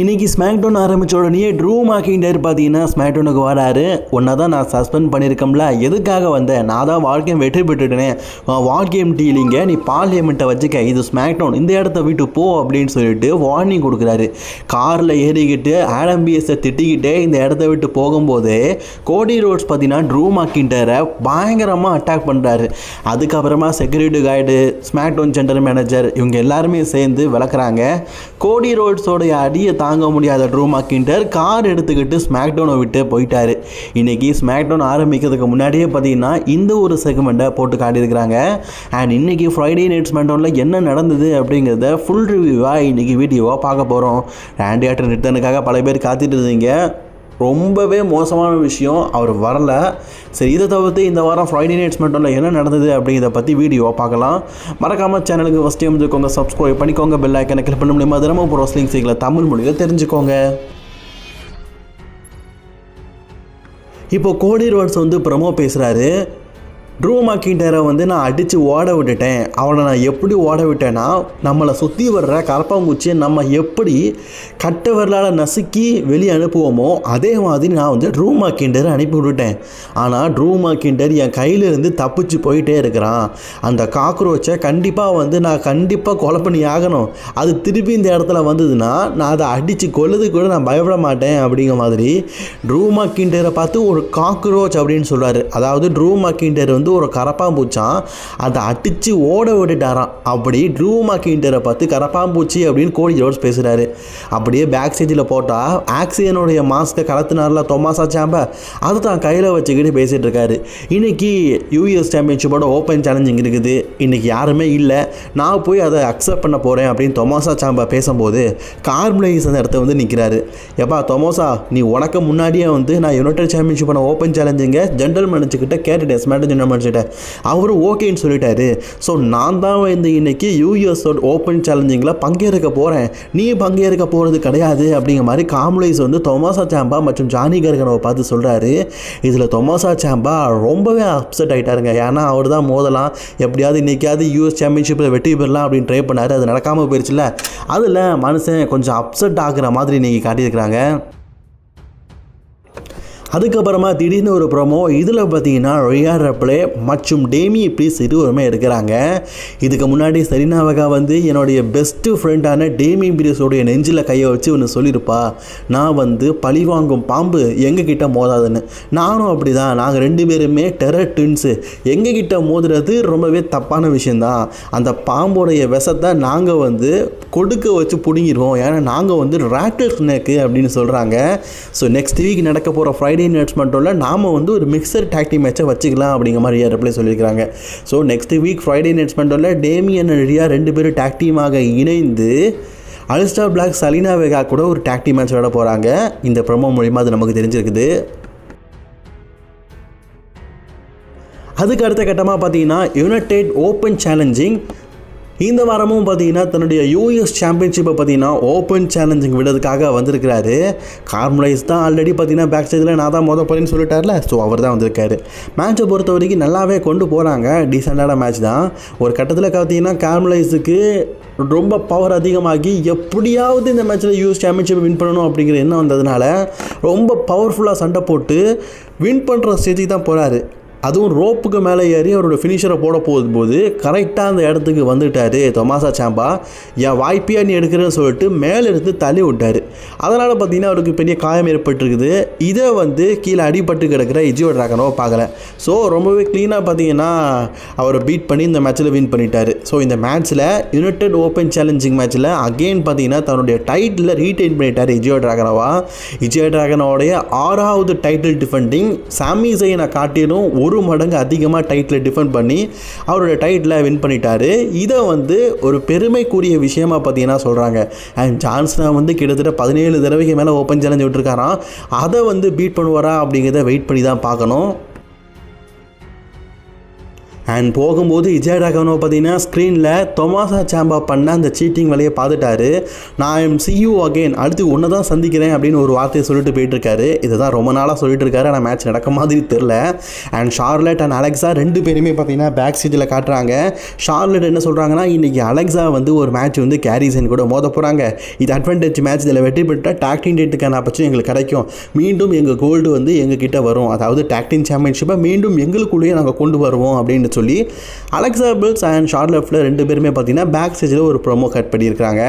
இன்னைக்கு ஸ்மாக்டவுன் ஆரம்பிச்ச உடனே ட்ரூ மாக்கிண்டர் பார்த்தீங்கன்னா ஸ்மாக்டவுனுக்கு வராரு. ஒன்றா தான் நான் சஸ்பெண்ட் பண்ணியிருக்கோம்ல எதுக்காக வந்தேன் நான் தான் வாழ்க்கையை வெற்றி பெற்றுட்டேனே. வாழ்க்கையம் டீலிங்க நீ பார்லிமெண்ட்டை வச்சுக்க. இது ஸ்மாக்டவுன் இந்த இடத்த விட்டு போ அப்படின்னு சொல்லிட்டு வார்னிங் கொடுக்குறாரு. காரில் ஏறிக்கிட்டு ஆடம்பிஎஸை திட்டிக்கிட்டே இந்த இடத்த விட்டு போகும்போது கோடி ரோட்ஸ் பார்த்தீங்கன்னா ட்ரூ மாக்கிண்டரை பயங்கரமாக அட்டாக் பண்ணுறாரு அதுக்கப்புறமா security guide SmackDown center manager இவங்க எல்லாருமே சேர்ந்து விளக்குறாங்க. கோடி ரோட்ஸோடைய அடியை தாங்க முடியாத ட்ரூ மாக்கிண்டர் கார் எடுத்துக்கிட்டு ஸ்மாக்டவுனை விட்டு போயிட்டாரு. இன்னைக்கு ஸ்மாக்டவுன் ஆரம்பிக்கிறதுக்கு முன்னாடியே பார்த்தீங்கன்னா இந்த ஒரு செக்மெண்ட்டை போட்டு காட்டியிருக்கிறாங்க. அண்ட் இன்னைக்கு ஃப்ரைடே நைட் ஸ்மாக்டவுனில் என்ன நடந்தது அப்படிங்கிறத ஃபுல் ரிவ்யூவாக இன்னைக்கு வீடியோவாக பார்க்க போகிறோம் ரேண்டி ஆட்டன் ரிட்டனுக்காக பல பேர் காத்துட்டு இருந்தீங்க. ரொம்பவே மோசமான விஷயம். அவர் வரல. சரி இதை தவிர்த்து இந்த வாரம் ஃப்ரைடே நைட்ஸ் மட்டும் என்ன நடந்தது அப்படிங்கிறத பற்றி வீடியோ பார்க்கலாம். மறக்காமல் சேனலுக்கு ஃபஸ்ட் டைம் இருக்கோங்க சப்ஸ்கிரைப் பண்ணிக்கோங்க பெல் ஐக்கனை கிளிக் பண்ண முடியுமா? தினமும் ப்ரோஸ்லிங் செய்யல தமிழ் மொழியில் தெரிஞ்சுக்கோங்க. இப்போ கோடி ரோட்ஸ் வந்து ப்ரமோ பேசுகிறாரு ட்ரூ மாக்கிண்டரை வந்து நான் அடித்து ஓட விட்டுட்டேன். அவனை நான் எப்படி ஓட விட்டேன்னா நம்மளை சுற்றி வர்ற கரப்பாம்பூச்சியை நம்ம எப்படி கட்ட விரலால் நசுக்கி வெளியே அனுப்புவோமோ அதே மாதிரி நான் வந்து ட்ரூ மாக்கிண்டரை அனுப்பி விட்டுட்டேன். ஆனால் ட்ரூ மாக்கிண்டர் என் கையிலேருந்து தப்பிச்சு போயிட்டே இருக்கிறான். அந்த காக்ரோச்சை கண்டிப்பாக வந்து நான் கண்டிப்பாக கொலை பண்ணி ஆகணும். அது திருப்பி இந்த இடத்துல வந்ததுன்னா நான் அதை அடித்து கொல்லது கூட நான் பயப்பட மாட்டேன் அப்படிங்கிற மாதிரி ட்ரூ மாக்கிண்டரை பார்த்து ஒரு காக்ரோச் அப்படின்னு சொல்கிறார் அதாவது ட்ரூ மாக்கிண்டர் வந்து ஒரு கரப்பாம்பூச்சான் அதை அடித்து ஓட விட்டுட்டாராம். அப்படி ட்ரூ மாக்கிண்டரை பார்த்து கரப்பாம்பூச்சி அப்படின்னு கோடி ரோட்ஸ் பேசுகிறாரு அப்படியே பேக் ஸ்டேஜில் போட்டால் ஆக்சிஜனுடைய மாஸ்க்கை கலத்தினார்ல தொமாசா சாம்ப அதை தான் கையில் வச்சுக்கிட்டு பேசிகிட்டு இருக்காரு. இன்றைக்கி யூஎஸ் சாம்பியன்ஷிப்போட ஓப்பன் சேலஞ்சிங் இருக்குது. இன்றைக்கி யாருமே இல்லை. நான் போய் அதை அக்செப்ட் பண்ண போகிறேன் அப்படின்னு தொமாசா சாம்பா பேசும்போது கார்பனைஸ் அந்த இடத்த வந்து நிற்கிறாரு எப்பா தொமோசா நீ உனக்கு முன்னாடியே வந்து நான் United championship open challenging general மேனேஜர்கிட்ட கேட்டுட்டேன். ஸ்மேட்டர் ஜென்ரல் மேனேஜர்கிட்ட அவரும் ஓகேன்னு சொல்லிட்டாரு. ஸோ நான் தான் வந்து இன்னைக்கு யூஎஸ் ஓப்பன் சேலஞ்சிங்கில் பங்கேற்க போகிறேன் நீ பங்கேற்க போகிறது கிடையாது அப்படிங்கிற மாதிரி காம்லேஸ் வந்து தொமாசா சாம்பா மற்றும் ஜானி கர்கனவை பார்த்து சொல்கிறாரு இதில் தொமாசா சாம்பா ரொம்பவே அப்செட் ஆகிட்டாருங்க ஏன்னா அவர் தான் மோதலாம். எப்படியாவது இன்றைக்கியாவது யூஎஸ் சாம்பியன்ஷிப்பில் வெற்றி பெறலாம் அப்படின்னு ட்ரை பண்ணார். அது நடக்காமல் போயிடுச்சுல அதில் மனுஷன் கொஞ்சம் அப்செட் ஆகுற மாதிரி இன்றைக்கி காட்டியிருக்கிறாங்க. அதுக்கப்புறமா திடீர்னு ஒரு ப்ரோமோ இதில் பார்த்தீங்கன்னா ரியா ரப்ளே மற்றும் டேமி ப்ளீஸ் இருவருமே எடுக்கிறாங்க இதுக்கு முன்னாடி சரினாவகா வந்து என்னுடைய பெஸ்ட்டு ஃப்ரெண்டான டேமி பிரீஸோடைய நெஞ்சில் கையை வச்சு ஒன்று சொல்லியிருப்பா. நான் வந்து பழி வாங்கும் பாம்பு எங்ககிட்ட மோதாதுன்னு. நானும் அப்படி தான் நாங்கள் ரெண்டு பேருமே டெரர் ட்வின்ஸு எங்ககிட்ட மோதுறது ரொம்பவே தப்பான விஷயந்தான் அந்த பாம்போடைய விஷத்தை நாங்கள் வந்து கொடுக்க வச்சு பிடுங்கிடுவோம் ஏன்னா நாங்கள் வந்து ராட்டில் ஸ்னேக்கு அப்படின்னு சொல்கிறாங்க ஸோ நெக்ஸ்ட் வீக் நடக்க போகிற ஃப்ரைடே நைட்ஸ் மட்டும் இல்லை நாம் வந்து ஒரு மிக்சர் டாக்டி மேட்சை வச்சுக்கலாம் அப்படிங்கிற மாதிரி ரிப்ளை சொல்லியிருக்கிறாங்க. So next week Friday nights மட்டும் இல்லை டேமியன் ரியா ரெண்டு பேரும் டாக் டீமாக இணைந்து அலிஸ்டா பிளாக் சலீனா வேகா கூட ஒரு டாக் டீம் மேட்ச் விளாட போகிறாங்க இந்த ப்ரொமோ மூலிமா அது நமக்கு தெரிஞ்சிருக்குது. அதுக்கு அடுத்த கட்டமாக பார்த்தீங்கன்னா யுனைடெட் ஓப்பன் சேலஞ்சிங் இந்த வாரமும் பார்த்தீங்கன்னா தன்னுடைய யூஎஸ் சாம்பியன்ஷிப்பை பார்த்தீங்கன்னா ஓப்பன் சேலஞ்சிங் விடுறதுக்காக வந்திருக்கிறாரு. கார்மலைஸ் தான் ஆல்ரெடி பார்த்தீங்கன்னா பேக் ஸ்டேஜில் நான் தான் மொதல் போகிறேன்னு சொல்லிட்டார்ல. ஸோ அவர் தான் வந்திருக்காரு. மேட்சை பொறுத்த வரைக்கும் நல்லாவே கொண்டு போகிறாங்க டீசெண்டான மேட்ச் தான். ஒரு கட்டத்தில் பார்த்தீங்கன்னா கார்மலைஸுக்கு ரொம்ப பவர் அதிகமாகி எப்படியாவது இந்த மேட்ச்சில் யூஎஸ் சாம்பியன்ஷிப் வின் பண்ணணும் அப்படிங்கிற எண்ணம் வந்ததுனால ரொம்ப பவர்ஃபுல்லாக சண்டை போட்டு வின் பண்ணுற ஸ்டேஜுக்கு தான் போகிறாரு அதுவும் ரோப்புக்கு மேலே ஏறி அவரோட ஃபினிஷரை போட போகும்போது கரெக்டாக அந்த இடத்துக்கு வந்துட்டார் தொமாசா சாம்பா. என் வாய்ப்பையா நீ எடுக்கிறேன்னு சொல்லிட்டு மேலே இருந்து தள்ளி விட்டார். அதனால் பார்த்தீங்கன்னா அவருக்கு பெரிய காயம் ஏற்பட்டிருக்குது. இதை வந்து கீழே அடிபட்டு கிடக்கிற இஜியோ ட்ராகனோ பார்க்கல. ஸோ ரொம்பவே க்ளீனாக பார்த்தீங்கன்னா அவரை பீட் பண்ணி இந்த மேட்ச்சில் வின் பண்ணிட்டார். ஸோ இந்த மேட்ச்சில் யுனைடெட் ஓப்பன் சேலஞ்சிங் மேட்ச்சில் அகெயின் பார்த்தீங்கன்னா தன்னுடைய டைட்டில் ரீடைன் பண்ணிட்டார் இஜியோ ட்ராகனோவா. இஜியோ ட்ராகனோடைய ஆறாவது டைட்டில் டிஃபெண்டிங் சாமி ஜெயினை காட்டிலும் ஒரு ஒரு மடங்கு அதிகமாக டைட்டில் டிஃபெண்ட் பண்ணி அவரோட டைட்டில் வின் பண்ணிட்டாரு. இதை வந்து ஒரு பெருமைக்குரிய விஷயமா பார்த்தீங்கன்னா சொல்கிறாங்க அண்ட் ஜான்சனா வந்து கிட்டத்தட்ட பதினேழு தடவைக்கு மேலே ஓப்பன் சேலஞ்ச் விட்டுருக்காராம். அதை வந்து பீட் பண்ணுவாரா அப்படிங்கிறத வெயிட் பண்ணி தான் பார்க்கணும். அண்ட் போகும்போது விஜய் ராகவனோ பார்த்தீங்கன்னா ஸ்க்ரீனில் தொமாசா சாம்பா பண்ண அந்த சீட்டிங் வேலையை பார்த்துட்டாரு. நான் எம் சியூ அகெயின் அடுத்து ஒன்று தான் சந்திக்கிறேன் அப்படின்னு ஒரு வார்த்தையை சொல்லிட்டு போயிட்டுருக்காரு. இதை இதுதான் ரொம்ப நாளாக சொல்லிட்டு இருக்காரு ஆனால் மேட்ச் நடக்க மாதிரி தெரில அண்ட் ஷார்லெட் அண்ட் அலெக்ஸா ரெண்டு பேருமே பார்த்தீங்கன்னா பேக் சீட்டில் காட்டுறாங்க. ஷார்லெட் என்ன சொல்கிறாங்கன்னா இன்றைக்கி அலெக்ஸா வந்து ஒரு மேட்ச் வந்து கேரிசன் கூட மோத போகிறாங்க இது அட்வான்டேஜ் மேட்ச் இதில் வெற்றி பெற்றால் டாக்டின் டேட்டுக்கான பட்சம் எங்களுக்கு கிடைக்கும். மீண்டும் எங்கள் கோல்டு வந்து எங்ககிட்ட வரும். அதாவது டாக்டின் சாம்பியன்ஷிப்பை மீண்டும் எங்களுக்குள்ளேயே நாங்கள் கொண்டு வருவோம் அப்படின்னு சொல்லி அலெக்சா பில்ஸ் அண்ட் ஷார்ட் லெஃப்டில் ரெண்டு பேருமே பார்த்தீங்கன்னா பேக் ஸ்டேஜில் ஒரு ப்ரொமோ கட் பண்ணியிருக்காங்க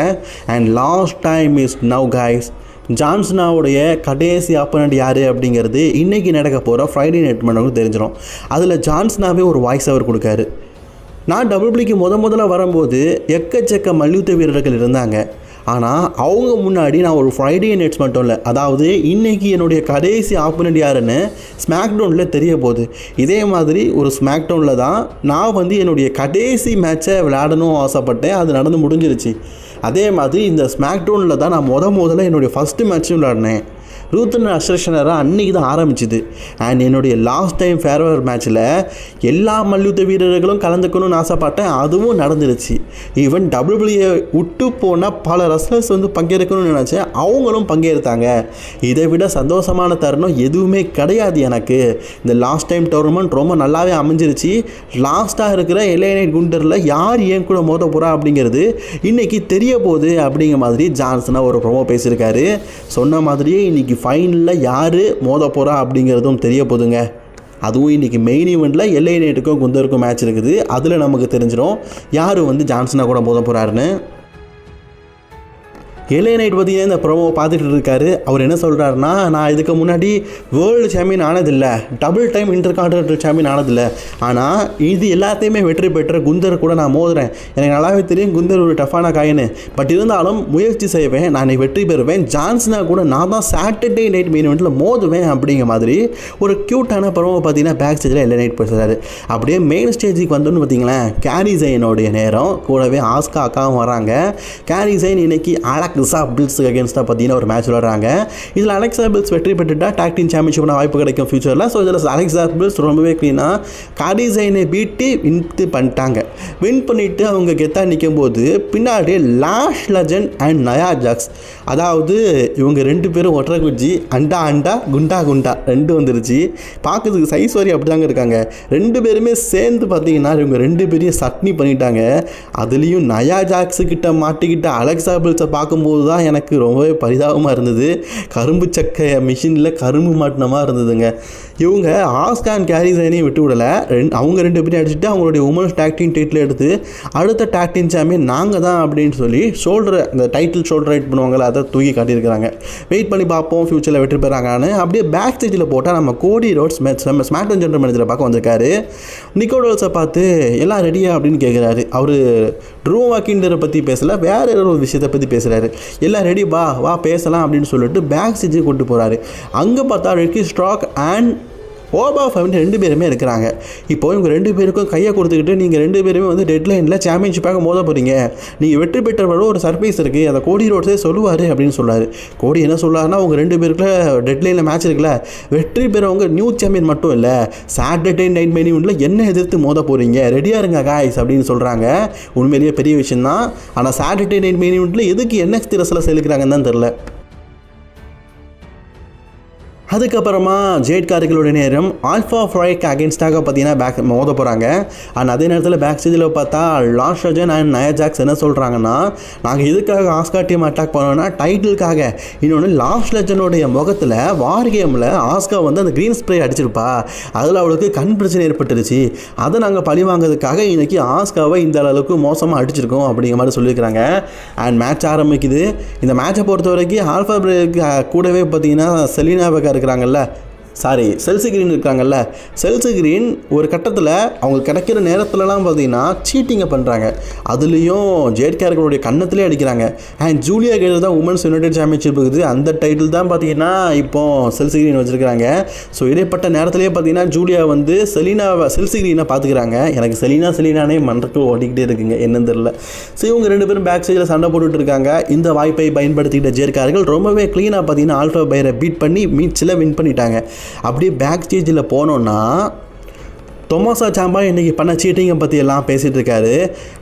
and last time is now guys ஜான்சனாவுடைய கடைசி ஆப்பனண்ட் யார் அப்படிங்கிறது இன்றைக்கி நடக்க போகிற ஃப்ரைடே நைட் மண்டபம் தெரிஞ்சிடும் அதில் ஜான்சனாவே ஒரு வாய்ஸ் அவர் கொடுக்காரு. நான் டபுள்பிளிக்கு முத முதல்ல வரும்போது எக்கச்சக்க மல்யுத்த வீரர்கள் இருந்தாங்க. ஆனால் அவங்க முன்னாடி நான் ஒரு ஃப்ரைடே நைட்ஸ் மட்டும் இல்லை அதாவது இன்றைக்கி என்னுடைய கடைசி ஆப்பனண்ட் யாருன்னு ஸ்மாக்டவுனில் தெரிய போகுது இதே மாதிரி ஒரு ஸ்மாக்டவுனில் தான் நான் வந்து என்னுடைய கடைசி மேட்சை விளையாடணும் ஆசைப்பட்டேன் அது நடந்து முடிஞ்சிருச்சு. அதே மாதிரி இந்த ஸ்மாக்டவுனில் தான் நான் முத முதல்ல என்னுடைய ஃபஸ்ட்டு மேட்ச்சும் விளையாடினேன். ரூத்தன் அஸ்ரேஷனராக அன்றைக்கி தான் ஆரம்பிச்சுது. அண்ட் என்னுடைய லாஸ்ட் டைம் ஃபேர்வர் மேட்ச்சில் எல்லா மல்யுத்த வீரர்களும் கலந்துக்கணும்னு ஆசைப்பட்டேன். அதுவும் நடந்துருச்சு. ஈவன் டபிள்யூபிள்யூ விட்டு போன பல ரஸ்லர்ஸ் வந்து பங்கேற்கணும்னு நினச்சேன். அவங்களும் பங்கேற்றாங்க. இதை விட சந்தோஷமான தருணம் எதுவுமே கிடையாது எனக்கு. இந்த லாஸ்ட் டைம் டோர்னமெண்ட் ரொம்ப நல்லாவே அமைஞ்சிருச்சு. லாஸ்ட்டாக இருக்கிற எல்ஏனைட் குண்டரில் யார் ஏன் கூட மோத போகிறா அப்படிங்கிறது இன்றைக்கி தெரிய போகுது அப்படிங்கிற மாதிரி ஜான்சனாக ஒரு ப்ரோமோ பேசியிருக்காரு. சொன்ன மாதிரியே இன்றைக்கி ஃபைனலில் யார் மோத போகிறா அப்படிங்கிறதும் தெரிய போதுங்க அதுவும் இன்றைக்கி மெயின் ஈவெண்ட்டில் எல்ஐ நைட்டுக்கும் குந்தருக்கும் மேட்ச் இருக்குது. அதில் நமக்கு தெரிஞ்சிடும் யார் வந்து ஜான்சனாக கூட மோத போகிறாருன்னு எல்ஏ நைட் பார்த்தீங்கன்னா இந்த ப்ரோமோ பார்த்துட்டு இருக்காரு. அவர் என்ன சொல்கிறாருன்னா நான் இதுக்கு முன்னாடி வேர்ல்டு சாம்பியன் ஆனதில்லை. Double time intercontinental champion ஆனதில்லை. ஆனால் இது எல்லாத்தையுமே வெற்றி பெற்ற குந்தர் கூட நான் மோதுறேன். எனக்கு நல்லாவே தெரியும் குந்தர் ஒரு டஃப்பான காயின்னு பட் இருந்தாலும் முயற்சி செய்வேன். நான் வெற்றி பெறுவேன். ஜான்சனா கூட நான் தான் சாட்டர்டே நைட் மெயின் இவெண்ட்டில் மோதுவேன். அப்படிங்கிற மாதிரி ஒரு க்யூட்டான ப்ரோமோ பார்த்தீங்கன்னா பேக் ஸ்டேஜில் எல்ஏ நைட் பேசுகிறாரு அப்படியே மெயின் ஸ்டேஜுக்கு வந்தோன்னு பார்த்தீங்களேன் கேரி ஜெயினோடைய நேரம். கூடவே ஆஸ்கா அக்காவும் வராங்க. கேரி ஜெயின் இன்னைக்கு அலெக்ஸா பில்ஸுக்கு அகேன்ஸ்டாக பார்த்தீங்கன்னா ஒரு மேட்ச் விளாட்றாங்க இதில் அலெக்ஸா பில்ஸ் வெற்றி பெற்றுட்டா டாக் டீம் சாம்பியன்ஷிப் வாய்ப்பு கிடைக்கும் ஃபியூச்சரில் ஸோ இதில் அலெக்ஸா பில்ஸ் ரொம்பவே க்ளீனாக காரிசைனை ஜெயினை பீட்டு வின் பண்ணிட்டாங்க. வின் பண்ணிவிட்டு அவங்க கெத்தாக நிற்கும் போது பின்னாடி Lash Legend and Nia Jax அதாவது இவங்க ரெண்டு பேரும் ஒற்றை குஜி அண்டா அண்டா குண்டா குண்டா ரெண்டு வந்துருச்சு. பார்க்கறதுக்கு சைஸ் வரி அப்படி தாங்க இருக்காங்க. ரெண்டு பேருமே சேர்ந்து பார்த்தீங்கன்னா இவங்க ரெண்டு பேரையும் சட்னி பண்ணிட்டாங்க. அதுலேயும் நயா ஜாக்ஸு கிட்ட மாட்டிக்கிட்ட அலெக்ஸா பில்ஸை பார்க்கும்போது தான் எனக்கு ரொம்பவே பரிதாபமாக இருந்தது. கரும்பு சக்கை மிஷினில் கரும்பு மாட்டினமாக இருந்ததுங்க. இவங்க ஆஸ்கான் கேரிசனையும் விட்டு விடலை. ரெண்டு அவங்க ரெண்டு பேரும் அடிச்சுட்டு அவங்களுடைய உமன்ஸ் டாக்டின் டைட்டில் எடுத்து அடுத்த டாக்டின் சாம்பியன் நாங்கள் தான் அப்படின்னு சொல்லி ஷோல்டர் அந்த டைட்டில் ஷோல்டர் ரைட் பண்ணுவாங்கள்ல அதை தூக்கி காட்டியிருக்கிறாங்க. வெயிட் பண்ணி பார்ப்போம் ஃப்யூச்சரில் வெற்றி பெறாங்கன்னு அப்படியே பேக் ஸ்டேஜில் போட்டால் நம்ம கோடி ரோட்ஸ் மேட்ச் நம்ம அண்ட் ஜென்ரல் மேனேஜரை பார்க்க வந்திருக்காரு. நிக்கோடோல்ஸை பார்த்து எல்லாம் ரெடியா அப்படின்னு கேட்குறாரு அவர் ட்ரூ வாக்கிண்டரை பற்றி பேசல வேற ஏதோ ஒரு விஷயத்தை பற்றி பேசுகிறாரு எல்லாம் ரெடி வா வா பேசலாம் அப்படின்னு சொல்லிட்டு பேக் ஸ்டேஜுக்கு கூப்பிட்டு போகிறாரு அங்கே பார்த்தா ரெக்கி ஸ்ட்ராக் அண்ட் ஓபா ஃபேமிலி ரெண்டு பேருமே இருக்கிறாங்க. இப்போ இவங்க ரெண்டு பேருக்கும் கையை கொடுத்துக்கிட்டு நீங்கள் ரெண்டு பேருமே வந்து டெட்லைனில் சாம்பியன்ஷிப்பாக மோத போகிறீங்க நீங்கள் வெற்றி பெற்றவரோட ஒரு சர்ப்ரைஸ் இருக்குது அதை கோடி ரோட்ஸே சொல்லுவார் அப்படின்னு சொல்றாரு. கோடி என்ன சொல்றாருன்னா உங்கள் ரெண்டு பேருக்குள்ள டெட்லைனில் மேட்ச் இருக்குல்ல வெற்றி பெறவங்க நியூ சாம்பியன் மட்டும் இல்லை சாட்டர்டே நைட் மெனி ஒன்றில் என்ன எதிர்த்து மோத போகிறீங்க ரெடியாக இருங்க காய்ஸ் அப்படின்னு சொல்கிறாங்க உண்மையிலேயே பெரிய விஷயம் தான் ஆனால் சாட்டர்டே நைட் மெனி ஒன்றில் எதுக்கு என்ன ரசில் செலுக்கிறாங்கன்னு தான் தெரில அதுக்கப்புறமா ஜேட் கார்களுடைய நேரம் ஆல்ஃபா ஃப்ரைக் அகேன்ஸ்டாக பார்த்தீங்கன்னா பேக் மோத போகிறாங்க அண்ட் அதே நேரத்தில் பேக் ஸ்டேஜில் பார்த்தா லாஸ் ரஜன் அண்ட் நயா ஜாக்ஸ் என்ன சொல்கிறாங்கன்னா நாங்கள் இதுக்காக ஆஸ்கா டீம் அட்டாக் பண்ணோம்னா டைட்டிலுக்காக இன்னொன்று லாஸ் லெஜனுடைய முகத்தில் வார் கேமில் ஆஸ்கா வந்து அந்த க்ரீன் ஸ்ப்ரே அடிச்சிருப்பா. அதில் அவளுக்கு கண் பிரச்சனை ஏற்பட்டுருச்சு. அதை நாங்கள் பழி வாங்குறதுக்காக இன்றைக்கி ஆஸ்காவை இந்த அளவுக்கு மோசமாக அடிச்சிருக்கோம் அப்படிங்கிற மாதிரி சொல்லியிருக்கிறாங்க. அண்ட் மேட்ச் ஆரம்பிக்குது. இந்த மேட்சை பொறுத்த வரைக்கும் ஆல்ஃபா பிரேக் கூடவே பார்த்தீங்கன்னா செலினா பெக்கா இருக்கிறாங்கல்ல? சாரி செல்சி கிரீன் இருக்காங்கல்ல. செல்சி கிரீன் ஒரு கட்டத்தில் அவங்க கிடைக்கிற நேரத்துலலாம் பார்த்தீங்கன்னா சீட்டிங்கை பண்ணுறாங்க அதுலேயும் ஜேட்கேர்களுடைய கன்னத்திலே அடிக்கிறாங்க. அண்ட் ஜூலியா கேட்டர் தான் உமன்ஸ் யுனைடெட் சாம்பியன்ஷிப் இருக்குது. அந்த டைட்டில் தான் பார்த்தீங்கன்னா இப்போ செல்சி கிரீன் வச்சுருக்காங்க ஸோ இடைப்பட்ட நேரத்துலேயே பார்த்தீங்கன்னா ஜூலியா வந்து செலினாவை செல்சி கிரீனை பார்த்துக்கிறாங்க எனக்கு செலினா செலினானே மன்றக்கு ஓடிக்கிட்டே இருக்குங்க. என்னன்னு தெரில ஸோ இவங்க ரெண்டு பேரும் பேக் சைடில் சண்டை போட்டுட்டு இருக்காங்க. இந்த வாய்ப்பை பயன்படுத்திக்கிட்ட ஜேர்கார்கள் ரொம்பவே க்ளீனாக பார்த்தீங்கன்னா ஆல்ஃபா பைரை பீட் பண்ணி மீட்சில் வின் பண்ணிட்டாங்க. அப்படியே பேக் ஸ்டேஜில் போனோன்னா தொமாசா சாம்பா இன்றைக்கி பண்ண சீட்டிங்கை பற்றி எல்லாம் பேசிகிட்டு இருக்காரு.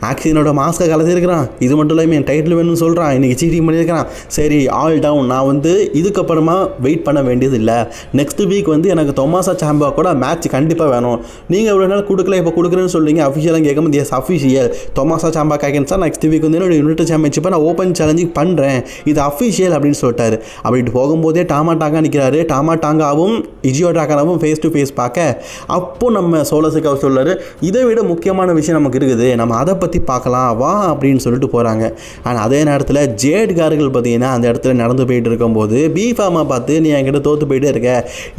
ஆக்சிஜனோட மாஸ்க்கை கலத்திருக்கிறான். இது மட்டும் இல்லாமல் என் டைட்டில் வேணும்னு சொல்கிறான் இன்றைக்கி சீட்டிங் பண்ணியிருக்கிறான் சரி ஆல் டவுன் நான் வந்து இதுக்கப்புறமா வெயிட் பண்ண வேண்டியது இல்லை நெக்ஸ்ட் வீக் வந்து எனக்கு தொமாசா சாம்பா கூட மேட்ச் கண்டிப்பாக வேணும். நீங்கள் இவ்வளோ நாள் கொடுக்கல இப்போ கொடுக்குறேன்னு சொல்கிறீங்க அஃபிஷியலாக கேட்கும்போது எஸ் அஃபிஷியல் தொமாசா சாம்பா கேட்கன் நெக்ஸ்ட் வீக் வந்து என்னோட யூனிட் சாம்பியன்ஷிப்பை நான் ஓப்பன் சேலஞ்சிங் பண்ணுறேன் இது அஃபிஷியல் அப்படின்னு சொல்லிட்டாரு. அப்படின்ட்டு போகும்போதே டாமா டாங்கா நிற்கிறாரு டாமா டாங்காவும் இஜியோ டாக்காவும் ஃபேஸ் டு ஃபேஸ் பார்க்க. அப்போ நம்ம சோலசுக்காக சொல்லார் இதை விட முக்கியமான விஷயம் நமக்கு இருக்குது. நம்ம அதை பற்றி பார்க்கலாம். வா அப்படின்னு சொல்லிட்டு போகிறாங்க ஆனால் அதே நேரத்தில் ஜேட்கார்கள் பார்த்தீங்கன்னா அந்த இடத்துல நடந்து போயிட்டு இருக்கும்போது பி ஃபார்மா பார்த்து நீ என்கிட்ட தோற்று போயிட்டே இருக்க.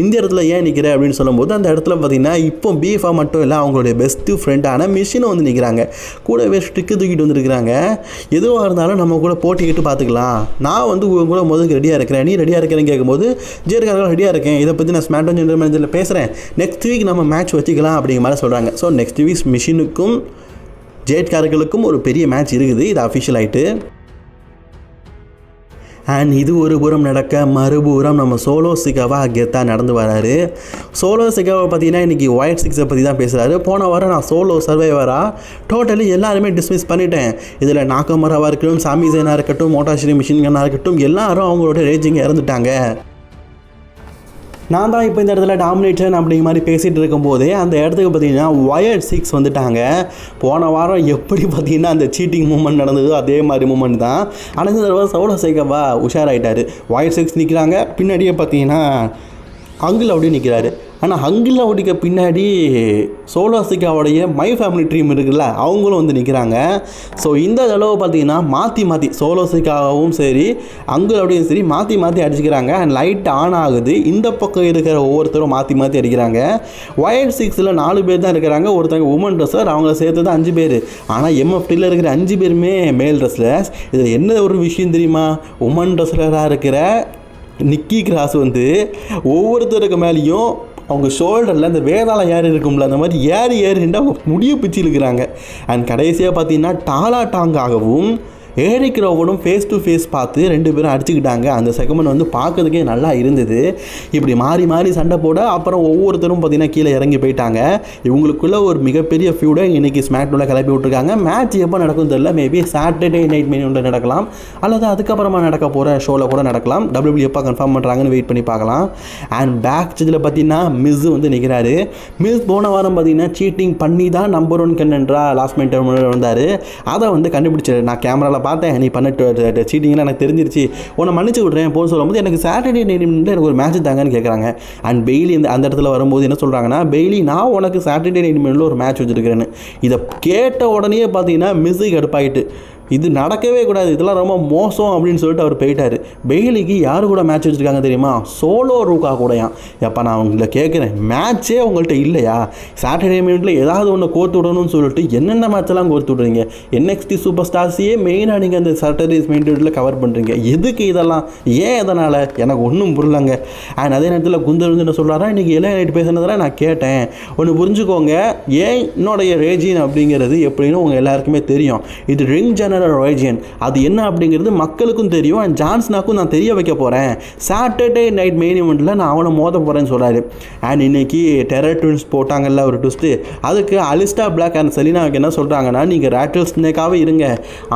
இந்த இடத்துல ஏன் நிற்கிற அப்படின்னு சொல்லும்போது அந்த இடத்துல பார்த்தீங்கன்னா இப்போ பி ஃபார்ம் மட்டும் இல்லை அவங்களுடைய பெஸ்ட்டு ஃப்ரெண்டான மிஷினும் வந்து நிற்கிறாங்க கூடவே ஸ்டிக்கு தூக்கிட்டு வந்துருக்கிறாங்க. எதுவாக இருந்தாலும் நம்ம கூட போட்டிக்கிட்டு பார்த்துக்கலாம் நான் வந்து உங்க கூட முதலுக்கு ரெடியாக இருக்கிறேன். நீ ரெடியாக இருக்கிறேன்னு கேட்கும்போது ஜேட்கார்கள் ரெடியாக இருக்கேன். இதை பற்றி நான் ஸ்மார்ட் ஜென்ரல் மேனேஜரில் பேசுகிறேன் நெக்ஸ்ட் வீக் நம்ம மேட்ச் வச்சுக்கலாம். அப்படிங்கிற மாதிரி சொல்கிறாங்க ஸோ நெக்ஸ்ட் வீக் மிஷினுக்கும் ஜேட்காரர்களுக்கும் ஒரு பெரிய மேட்ச் இருக்குது. இது அஃபிஷியல் ஆகிட்டு அண்ட் இது ஒரு புறம் நடக்க மறுபுறம் நம்ம சோலோ சிகாவா கெத்தா நடந்து வராரு. சோலோ சிகாவை பார்த்தீங்கன்னா இன்றைக்கி ஒயிட் சிக்ஸை பற்றி தான் பேசுகிறாரு போன வாரம் நான் சோலோ சர்வைவராக டோட்டலி எல்லாருமே டிஸ்மிஸ் பண்ணிட்டேன். இதில் நாக்கமராவாக இருக்கட்டும் சாமி ஜெயினாக இருக்கட்டும் மோட்டாஸ்ரீ மிஷின் கன்னாக இருக்கட்டும் எல்லாரும் அவங்களோட ரேஜிங் இறந்துட்டாங்க. நான் தான் இப்போ இந்த இடத்துல டாமினேஷன் அப்படிங்கிற மாதிரி பேசிகிட்டு இருக்கும்போது அந்த இடத்துக்கு பார்த்தீங்கன்னா ஒயர்ட் சிக்ஸ் வந்துட்டாங்க. போன வாரம் எப்படி பார்த்தீங்கன்னா அந்த சீட்டிங் மூமெண்ட் நடந்ததோ அதே மாதிரி மூமெண்ட் தான். ஆனால் இந்த தடவை சவுட சேகவா உஷாராயிட்டார். ஒயர்ட் சிக்ஸ் நிற்கிறாங்க பின்னாடியே பார்த்தீங்கன்னா அங்கிள் அப்படியே நிற்கிறாரு ஆனால் அங்கிள் அப்படிக்கு பின்னாடி சோலாசிக்காவுடைய மை ஃபேமிலி ட்ரீம் இருக்குல்ல அவங்களும் வந்து நிற்கிறாங்க ஸோ இந்த தடவை பார்த்தீங்கன்னா மாற்றி மாற்றி சோலோசிக்காவும் சரி அங்கிள் அப்படியும் சரி மாற்றி மாற்றி அடிச்சுக்கிறாங்க. அண்ட் லைட் ஆன் ஆகுது. இந்த பக்கம் இருக்கிற ஒவ்வொருத்தரும் மாற்றி மாற்றி அடிக்கிறாங்க. ஒயர் சிக்ஸில் நாலு பேர் தான் இருக்கிறாங்க. ஒருத்தங்க உமன் ட்ரெஸ்ஸர் அவங்கள சேர்த்து தான் அஞ்சு பேர். ஆனால் எம்எஃப்டியில் இருக்கிற அஞ்சு பேருமே மேல் ட்ரெஸ்லர்ஸ் இதில் என்ன ஒரு விஷயம் தெரியுமா? உமன் ட்ரெஸ்லராக இருக்கிற நிக்கி கிராஸ் வந்து ஒவ்வொருத்தருக்கு மேலேயும் அவங்க ஷோல்டரில் அந்த வேதாளம் ஏறி இருக்கும்ல அந்த மாதிரி ஏறி ஏறிண்டு அவங்க முடிய பிச்சு இழுக்கிறாங்க. அண்ட் கடைசியாக பார்த்தீங்கன்னா டாலா டாங்காகவும் ஏரிக் ரோவனும் ஃபேஸ் டு ஃபேஸ் பார்த்து ரெண்டு பேரும் அடிச்சுக்கிட்டாங்க. அந்த செகமெண்ட் வந்து பார்க்கறதுக்கே நல்லா இருந்தது. இப்படி மாறி மாறி சண்டை போட அப்புறம் ஒவ்வொருத்தரும் பார்த்தீங்கன்னா கீழே இறங்கி போயிட்டாங்க. இவங்களுக்குள்ள ஒரு மிகப்பெரிய ஃபியூடை இன்னைக்கு ஸ்மாக்டோட கிளப்பி விட்டுருக்காங்க. மேட்ச் எப்போ நடக்கும் தெரியல. மேபி சாட்டர்டே நைட் மெனியூவில் நடக்கலாம். அல்லது அதுக்கப்புறமா நடக்க போகிற ஷோவில் கூட நடக்கலாம். டபிள்யூ எப்போ கன்ஃபார்ம் பண்ணுறாங்கன்னு வெயிட் பண்ணி பார்க்கலாம். அண்ட் பேக் இதில் பார்த்தீங்கன்னா மிஸ் வந்து நிற்கிறாரு மிஸ் போன வாரம் பார்த்தீங்கன்னா சீட்டிங் பண்ணி தான் நம்பர் ஒன் கண்டென்ட்ரா லாஸ்ட் மினிட் வந்தார். அதை வந்து கண்டுபிடிச்சாரு. நான் கேமராவில் பார்த்தேன். நீ பண்ண சீட்டிங்லாம் எனக்கு தெரிஞ்சிருச்சு. உன்னை மன்னிச்சு விட்றேன் போன்னு சொல்லும்போது எனக்கு சாட்டர்டே நைட் எனக்கு ஒரு மேட்ச் தாங்கன்னு கேட்குறாங்க அண்ட் பெய்லி இந்த அந்த இடத்துல வரும்போது என்ன சொல்கிறாங்கன்னா பெய்லி நான் உனக்கு சாட்டர்டே நைட் ஒரு மேட்ச் வச்சுருக்கிறேன்னு. இதை கேட்ட உடனே பார்த்தீங்கன்னா மிஸ்ஸுக்கு கடுப்பாயிட்டு இது நடக்கவே கூடாது இதெல்லாம் ரொம்ப மோசம் அப்படின்னு சொல்லிட்டு அவர் போயிட்டார். பெய்லிக்கு யார் கூட மேட்ச் வச்சுருக்காங்க தெரியுமா? சோலோ ரூக்கா கூடயா? எப்போ நான் உங்களை கேட்குறேன் மேட்ச்சே உங்கள்கிட்ட இல்லையா? சாட்டர்டே மினிட்ல ஏதாவது ஒன்று கோர்த்து விடணும்னு சொல்லிட்டு என்னென்ன மேட்செல்லாம் கோர்த்து விட்றீங்க? என்எக்ஸ்டி சூப்பர் ஸ்டார்ஸையே மெயினாக நீங்கள் அந்த சாட்டர்டே மினிட்ல கவர் பண்ணுறீங்க எதுக்கு இதெல்லாம்? ஏன் இதனால் எனக்கு ஒன்றும் புரியலங்க. அண்ட் அதே நேரத்தில் குந்தர் வந்து என்ன சொல்கிறாரா இன்றைக்கி இளைய நைட்டு பேசுனதெல்லாம் நான் கேட்டேன். ஒன்று புரிஞ்சுக்கோங்க. ஏன் என்னுடைய ரேஜின் அப்படிங்கிறது எப்படின்னு உங்கள் எல்லாருக்குமே தெரியும். இது ரிங் ஜெனரல் ரேஜியன் அது என்ன அப்படிங்கிறது மக்களுக்கும் தெரியும். அண்ட் ஜான்ஸ்னாக்கும் நான் தெரிய வைக்க போகிறேன் சாட்டர்டே நைட் மெயின் இவெண்ட்டில் நான் அவனை மோத போகிறேன்னு சொல்கிறாரு அண்ட் இன்னைக்கு டெரர் ட்வின்ஸ் போட்டாங்கல்ல ஒரு ட்விஸ்ட்டு அதுக்கு அலிஸ்டா பிளாக் அண்ட் செலினாவுக்கு என்ன சொல்கிறாங்கன்னா நீங்கள் ரேட்டில் ஸ்னேக்காகவே இருங்க.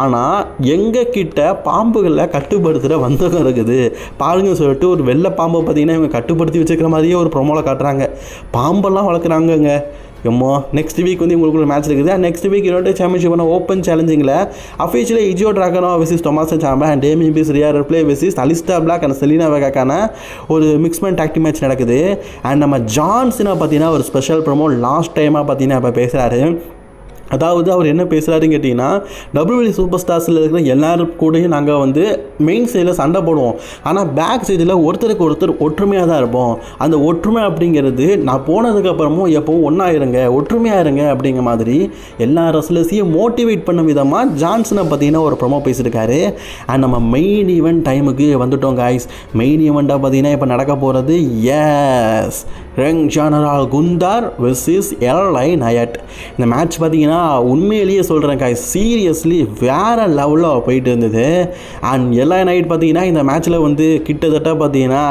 ஆனால் எங்கள் கிட்ட பாம்புகளை கட்டுப்படுத்துகிற வந்தகம் இருக்குது. பாருங்க சொல்லிட்டு ஒரு வெள்ளை பாம்பை பார்த்தீங்கன்னா இவங்க கட்டுப்படுத்தி வச்சுக்கிற மாதிரியே ஒரு ப்ரொமோவில் காட்டுறாங்க. பாம்பெல்லாம் வளர்க்குறாங்கங்க. எம்மோ நெக்ஸ்ட் வீக் வந்து உங்களுக்கு ஒரு மேட்ச் இருக்குது நெக்ஸ்ட் வீக் யுனைடெட் சாம்பியன்ஷிப்பான open சேலஞ்சிங்கில் officially Ilja Dragunov versus Tommaso Ciampa and Damian Priest Rhea Ripley versus Aleister Black and Zelina வேகாக்கான ஒரு மிக்ஸ்மெண்ட் டாக்டி மேட்ச் நடக்குது. அண்ட் நம்ம ஜான்சினா பார்த்தீங்கன்னா ஒரு ஸ்பெஷல் ப்ரொமோ லாஸ்ட் டைமாக பார்த்தீங்கன்னா இப்போ பேசுகிறாரு அதாவது அவர் என்ன பேசுகிறாருன்னு கேட்டிங்கன்னா டபிள்யூபி சூப்பர் ஸ்டார்ஸில் இருக்கிற எல்லாரும் கூடயும் நாங்கள் வந்து மெயின் சைடில் சண்டை போடுவோம். ஆனால் பேக் சைடில் ஒருத்தருக்கு ஒருத்தர் ஒற்றுமையாக தான் இருப்போம். அந்த ஒற்றுமை அப்படிங்கிறது நான் போனதுக்கப்புறமும் எப்போவும் ஒன்றா இருங்க ஒற்றுமையாக இருங்க அப்படிங்கிற மாதிரி எல்லா ரெஸ்லர்ஸையும் மோட்டிவேட் பண்ண விதமாக ஜான்சனை பார்த்தீங்கன்னா ஒரு ப்ரொமோ பேசியிருக்காரு. அண்ட் நம்ம மெயின் ஈவெண்ட் டைமுக்கு வந்துட்டோம் காய்ஸ் மெயின் ஈவெண்ட்டாக பார்த்தீங்கன்னா இப்போ நடக்க போகிறது எஸ் ரெங் ஜானரால் குந்தார் வெர்சஸ் எல்ஐ நயட் இந்த மேட்ச் பார்த்தீங்கன்னா உண்மையிலேயே சொல்கிறேன் காய் சீரியஸ்லி வேறு லெவலில் போயிட்டு இருந்தது. அண்ட் எல்லா நைட் பார்த்தீங்கன்னா இந்த மேட்ச்சில் வந்து கிட்டத்தட்ட பார்த்தீங்கன்னா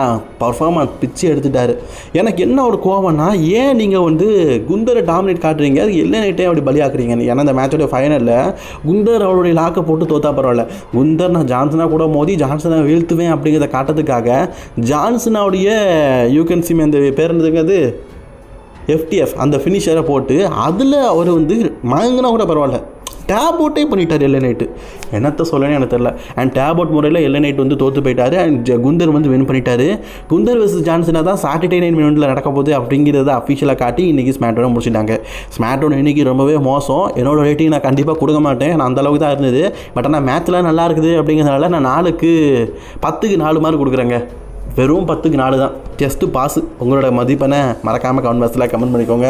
பர்ஃபார்மன்ஸ் பிச்சு எடுத்துட்டார். எனக்கு என்ன ஒரு கோவம்னா ஏன் நீங்கள் வந்து குந்தரை டாமினேட் காட்டுறீங்க? அது எல்லா நைட்டையும் அப்படி பலியாக்குறீங்க? ஏன்னா இந்த மேட்சோட ஃபைனலில் குந்தர் அவருடைய லாக்கை போட்டு தோத்தா பரவாயில்ல. குந்தர் நான் ஜான்சனாக கூட மோதி ஜான்சனை வீழ்த்துவேன் அப்படிங்கிறத காட்டுறதுக்காக ஜான்சனாவுடைய யூ கேன் சிம் அந்த பேர் அது எஃப்டிஎஃப் அந்த ஃபினிஷரை போட்டு அதில் அவர் வந்து மயங்கினா கூட பரவாயில்ல. டேப் அவுட்டே பண்ணிட்டார் எல்லை நைட்டு என்னத்த சொல்லணும்னு எனக்கு தெரில அண்ட் டேப் அவுட் முறையில் எல்லை நைட் வந்து தோற்று போயிட்டாரு. அண்ட் ஜ- குந்தர் வந்து வின் பண்ணிட்டாரு. குந்தர் வர்சஸ் ஜான்சனாக தான் சாட்டர்டே நைன் மினிட்ல நடக்க போகுது அப்படிங்கிறத அஃபிஷியலாக காட்டி இன்றைக்கி ஸ்மாட்டோட முடிச்சிட்டாங்க. ஸ்மாட்டோட இன்னைக்கு ரொம்பவே மோசம். என்னோட ரேட்டிங் நான் கண்டிப்பாக கொடுக்க மாட்டேன். நான் அந்தளவுக்கு தான் இருந்தது. பட் ஆனால் மேட்ச்லாம் நல்லா இருக்குது அப்படிங்கிறதுனால நான் நாலுக்கு பத்துக்கு நாலு மார்க் கொடுக்குறேங்க. வெறும் பத்துக்கு நாலு தான் ஜஸ்ட்டு பாஸ் உங்களோட மதிப்பெண்ணை மறக்காமல் கமெண்ட் பாக்ஸில் கமெண்ட் பண்ணிக்கோங்க.